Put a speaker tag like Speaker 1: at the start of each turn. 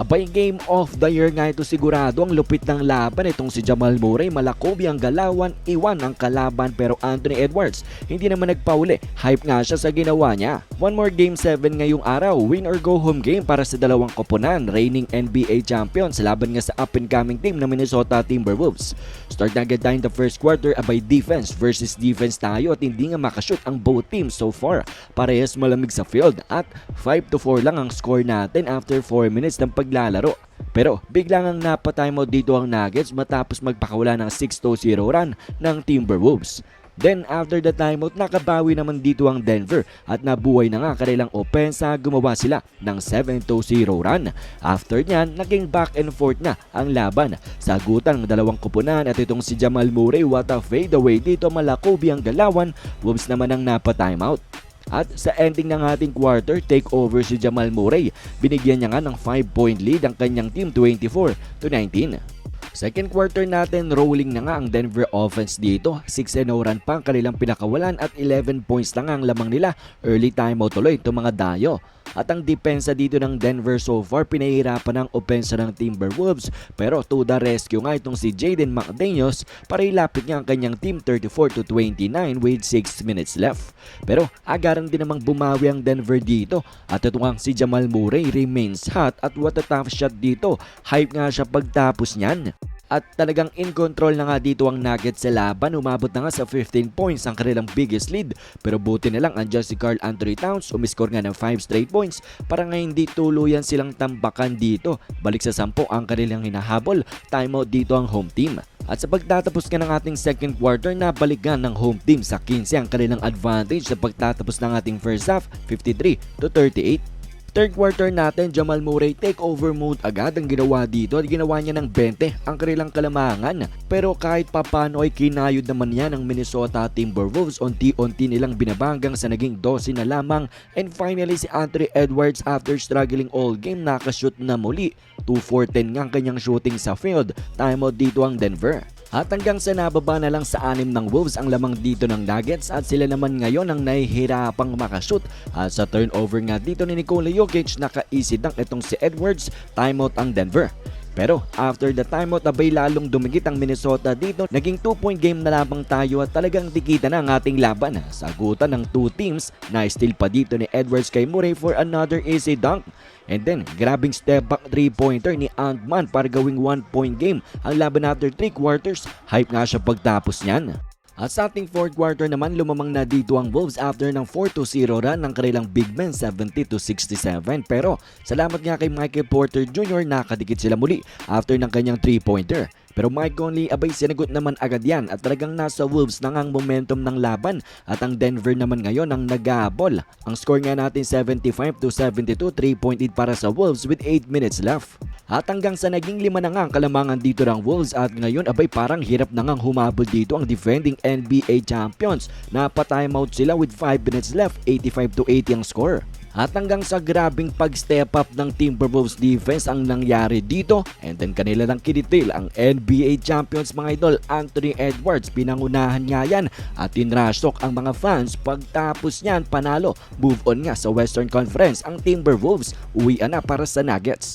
Speaker 1: Abay game of the year nga ito sigurado ang lupit ng laban. Itong si Jamal Murray malakobi ang galawan iwan ang kalaban. Pero Anthony Edwards hindi naman nagpauli. Hype nga siya sa ginawa niya. One more game 7 ngayong araw. Win or go home game para sa dalawang koponan reigning NBA champions laban nga sa up and coming team na Minnesota Timberwolves. Start na agad the first quarter. Abay defense versus defense tayo at hindi nga makashoot ang both teams so far. Parehas malamig sa field at 5 to 4 lang ang score natin after 4 minutes ng paglalaro. Pero biglang ang napatimeout dito ang Nuggets matapos magpakawala ng 6-0 run ng Timberwolves. Then after the timeout, nakabawi naman dito ang Denver at nabuhay na nga kanilang opensa gumawa sila ng 7-0 run. After nyan, naging back and forth na ang laban. Sagutan ng dalawang kupunan at itong si Jamal Murray what a fadeaway dito malakobi ang galawan. Wolves naman ang napatimeout. At sa ending ng ating quarter, take over si Jamal Murray. Binigyan niya nga ng 5-point lead ang kanyang team 24 to 19. Second quarter natin, rolling na nga ang Denver offense dito. 6-0 run pa ang kanilang pinakawalan at 11 points lang ang lamang nila. Early timeout tuloy itong mga dayo. At ang depensa dito ng Denver so far, pinahirapan ang opensa ng Timberwolves. Pero to the rescue nga itong si Jaden McDaniels para ilapit niya ang kanyang team 34 to 29 with 6 minutes left. Pero agaran din namang bumawi ang Denver dito. At ito nga si Jamal Murray remains hot at what a tough shot dito. Hype nga siya pagtapos niyan. At talagang in control na nga dito ang Nuggets sa laban. Umabot na nga sa 15 points ang kanilang biggest lead. Pero buti na lang andyan si Carl Anthony Towns. Umiscore nga ng 5 straight points para nga hindi tuluyan silang tambakan dito. Balik sa 10 ang kanilang hinahabol. Timeout dito ang home team. At sa pagtatapos nga ng ating second quarter, nabalik nga ng home team sa 15 ang kanilang advantage sa pagtatapos ng ating first half, 53 to 38. Third quarter natin, Jamal Murray takeover mode agad ang ginawa dito at ginawa niya ng 20 ang kanilang kalamangan. Pero kahit papano ay kinayod naman niya ng Minnesota Timberwolves unti-unti nilang binabanggang sa naging 12 na lamang and finally si Anthony Edwards after struggling all game nakashoot na muli. 2 for 10 nga ang kanyang shooting sa field. Timeout dito ang Denver. At hanggang sa nababa na lang sa anim ng Wolves ang lamang dito ng Nuggets at sila naman ngayon ang nahihirapang makashoot. At sa turnover nga dito ni Nikola Jokic naka-easy dunk itong si Edwards, timeout ang Denver. Pero after the timeout abay lalong dumigit ang Minnesota dito. Naging 2 point game na lamang tayo at talagang dikita na ang ating laban. Sagutan ng two teams na steal pa dito ni Edwards kay Murray for another easy dunk. And then, grabing step back 3-pointer ni Ant-Man para gawing 1 point game ang laban after 3 quarters. Hype nga siya pagtapos niyan. At sa ating fourth quarter naman, lumamang na dito ang Wolves after ng 4-0 run ng kanilang big men 70-67. Pero salamat nga kay Michael Porter Jr. nakadikit sila muli after ng kanyang 3-pointer. Pero Mike Conley abay sinagot naman agad yan at talagang nasa Wolves na ang momentum ng laban at ang Denver naman ngayon ang nag-aabol. Ang score nga natin 75 to 72, 3 point lead para sa Wolves with 8 minutes left. At hanggang sa naging lima na nga ang kalamangan dito ng Wolves at ngayon abay parang hirap na nga humabol dito ang defending NBA champions. Napa-timeout sila with 5 minutes left, 85 to 80 ang score. At hanggang sa grabing pag-step up ng Timberwolves defense ang nangyari dito and then kanila lang kinitil ang NBA champions mga idol Anthony Edwards. Pinangunahan nga yan at tinrasok ang mga fans. Pagtapos niyan panalo. Move on nga sa Western Conference ang Timberwolves. Uwi na para sa Nuggets